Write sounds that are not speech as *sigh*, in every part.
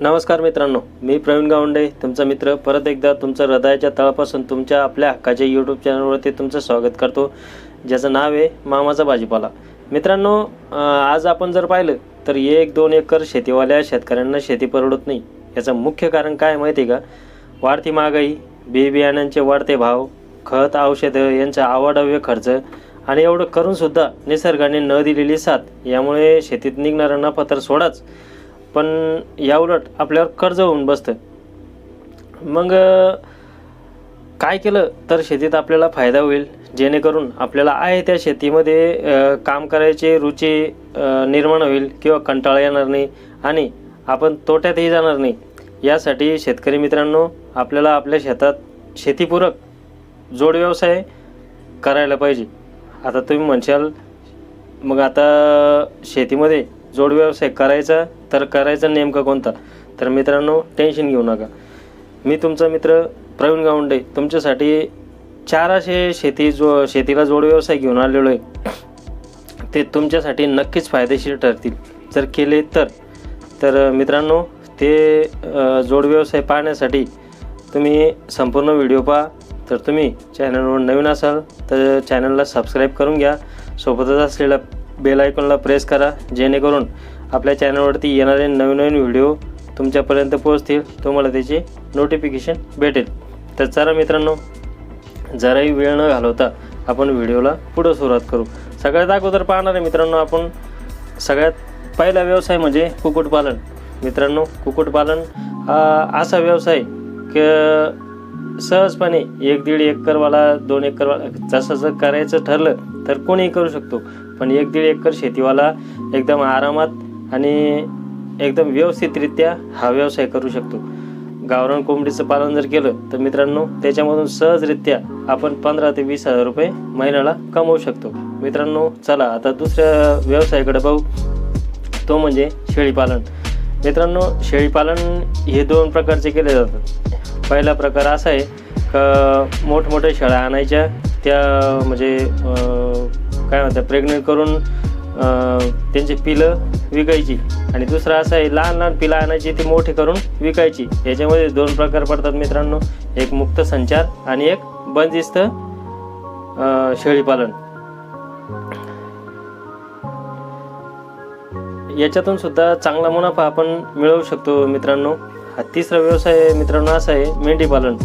नमस्कार मित्रांनो मी प्रवीण गावंडे तुमचा मित्र. परत एकदा तुमचं हृदयाच्या तळापासून तुमच्या आपल्या हक्काच्या यूट्यूब चॅनलवरती तुमचं स्वागत करतो ज्याचं नाव आहे मामाचा भाजीपाला. मित्रांनो आज आपण जर पाहिलं तर एक दोन एकर शेतीवाल्या शेतकऱ्यांना शेती परवडत नाही. याचं मुख्य कारण काय माहिती आहे का? वाढती महागाई बी बियाण्यांचे वाढते भाव खत औषधं यांचा अवाढव्य खर्च आणि एवढं करूनसुद्धा निसर्गाने न दिलेली साथ. यामुळे शेतीत निघणारा नफा तर सोडाच. पण याउलट आपल्यावर कर्ज होऊन बसतं मग काय केलं तर शेतीत आपल्याला फायदा होईल? जेणेकरून आपल्याला आहे त्या शेतीमध्ये काम करायची रुची निर्माण होईल किंवा कंटाळा येणार नाही आणि आपण तोट्यातही जाणार नाही. यासाठी शेतकरी मित्रांनो आपल्याला आपल्या शेतात शेतीपूरक जोड व्यवसाय करायला पाहिजे. आता तुम्ही म्हणशाल मग आता शेतीमध्ये जोड व्यवसाय करायचा तर करायचा नेमका कोणता? तर मित्रांनो टेन्शन घेऊ नका. मी तुमचा मित्र प्रवीण गावंडे तुमच्यासाठी चार असे शेती जो शेतीला जोड व्यवसाय घेऊन आलेलो आहे. ते तुमच्यासाठी नक्कीच फायदेशीर ठरतील. जर केले तर. तर मित्रांनो ते जोड व्यवसाय पाहण्यासाठी तुम्ही संपूर्ण व्हिडिओ पहा. तर तुम्ही चॅनलवर नवीन असाल तर चॅनलला सबस्क्राईब करून घ्या. सोबतच असलेल्या बेल आयकॉनला प्रेस करा जेणेकरून आपल्या चॅनलवरती येणारे नवीन नवीन व्हिडिओ तुमच्यापर्यंत पोहोचतील तुम्हाला त्याची नोटिफिकेशन भेटेल. तर चला मित्रांनो जराही वेळ न घालवता आपण व्हिडिओला पुढं सुरुवात करू. सगळ्यात अगोदर पाहणार आहे मित्रांनो आपण सगळ्यात पहिला व्यवसाय म्हणजे कुक्कुटपालन. मित्रांनो कुक्कुटपालन हा असा व्यवसाय क सहजपणे एक दीड एकरवाला दोन एकरवाला जसं जर करायचं ठरलं तर कोणीही करू शकतो. पण एक दीड एकर शेतीवाला एकदम आरामात आणि एकदम व्यवस्थितरित्या हा व्यवसाय करू शकतो. गावरान कोंबडीचं पालन जर केलं तर मित्रांनो त्याच्यामधून सहजरित्या आपण पंधरा ते वीस हजार रुपये महिन्याला कमवू शकतो. मित्रांनो चला आता दुसऱ्या व्यवसायाकडे पाहू. तो म्हणजे शेळीपालन मित्रांनो शेळीपालन हे दोन प्रकारचे केले जातात. पहिला प्रकार असा आहे का मोठमोठ्या शेळ्या आणायच्या त्या म्हणजे काय म्हणतात प्रेग्नेंट करून त्यांची पिलं विकायची. आणि दुसरा असा आहे लहान लहान पिलं आणायची ती मोठी करून विकायची. याच्यामध्ये दोन प्रकार पडतात मित्रांनो. एक मुक्त संचार आणि एक बंदिस्त शेळीपालन याच्यातून सुद्धा चांगला मुनाफा आपण मिळवू शकतो मित्रांनो. हा तिसरा व्यवसाय मित्रांनो असा आहे मेंढीपालन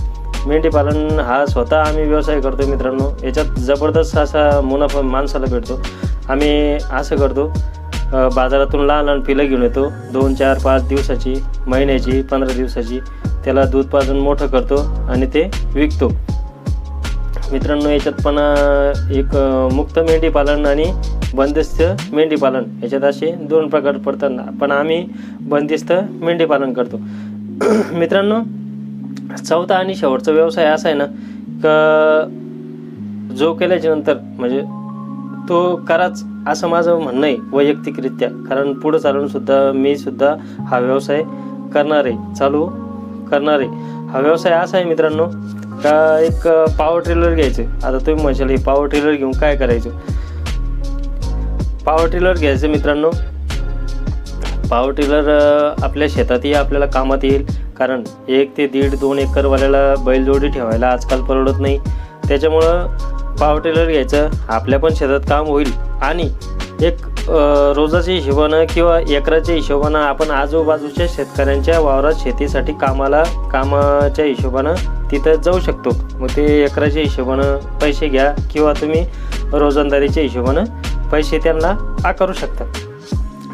मेंढीपालन हा स्वतः आम्ही व्यवसाय करतो मित्रांनो. याच्यात जबरदस्त असा मुनाफा माणसाला भेटतो. आम्ही असं करतो बाजारातून लहान लहान पिलं घेऊन येतो. दोन चार पाच दिवसाची महिन्याची पंधरा दिवसाची त्याला दूध पाजून मोठं करतो आणि ते विकतो. मित्रांनो याच्यात पण एक मुक्त मेंढी पालन आणि बंदिस्त मेंढी पालन. याच्यात असे दोन प्रकार पडतात पण आम्ही बंदिस्त मेंढी पालन करतो. *clears throat* मित्रांनो चौथा आणि शेवटचा व्यवसाय असा आहे ना का जो केल्याच्यानंतर म्हणजे तो कराच असं माझं म्हणणं आहे वैयक्तिकरित्या. कारण पुढं चालून सुद्धा मी सुद्धा हा व्यवसाय करणार आहे चालू करणार आहे. हा व्यवसाय असा आहे मित्रांनो का एक पावर ट्रेलर घ्यायचं. आता तुम्ही म्हणशाल हे पावर ट्रेलर घेऊन काय करायचं? पावर टिलर घ्यायचं मित्रांनो. पावर टिलर आपल्या शेतातही आपल्याला कामात येईल. कारण एक ते दीड दोन एकरवाल्याला बैलजोडी ठेवायला आजकाल परवडत नाही. त्याच्यामुळं पावर टेलर घ्यायचं आपल्या पण शेतात काम होईल. आणि एक रोजाच्या हिशोबानं किंवा एकराच्या हिशोबानं आपण आजूबाजूच्या शेतकऱ्यांच्या वावरात शेतीसाठी कामाला कामाच्या हिशोबानं तिथं जाऊ शकतो. मग ते एकराच्या हिशोबानं पैसे घ्या किंवा तुम्ही रोजंदारीच्या हिशोबानं पैसे त्यांना आकारू शकता.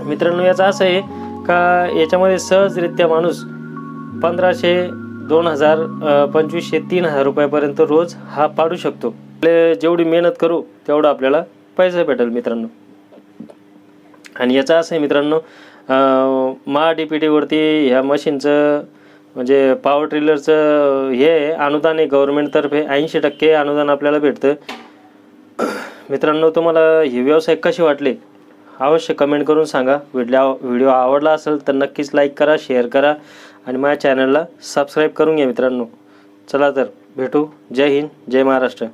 मित्रांनो याचं असं आहे का याच्यामध्ये सहजरित्या माणूस पंधराशे दोन हजार पंचवीसशे तीन हजार रुपयापर्यंत रोज हा पाडू शकतो. आपले जेवढी मेहनत करू तेवढा आपल्याला पैसा भेटेल मित्रांनो. आणि याचं असं आहे मित्रांनो महा डी पी टीवरती ह्या मशीनचं म्हणजे पॉवर ट्रिलरचं हे आहे, अनुदान आहे गव्हर्मेंटतर्फे ऐंशी टक्के अनुदान आपल्याला भेटतं. मित्रांनो तुम्हाला हे व्यवसाय कसे वाटले? अवश्य कमेंट करून सांगा. व्हिडिओ व्हिडिओ आवडला असेल तर नक्कीच लाईक करा शेअर करा. आणि माझ्या चॅनलला सबस्क्राईब करून घ्या मित्रांनो. चला तर भेटू. जय हिंद जय महाराष्ट्र.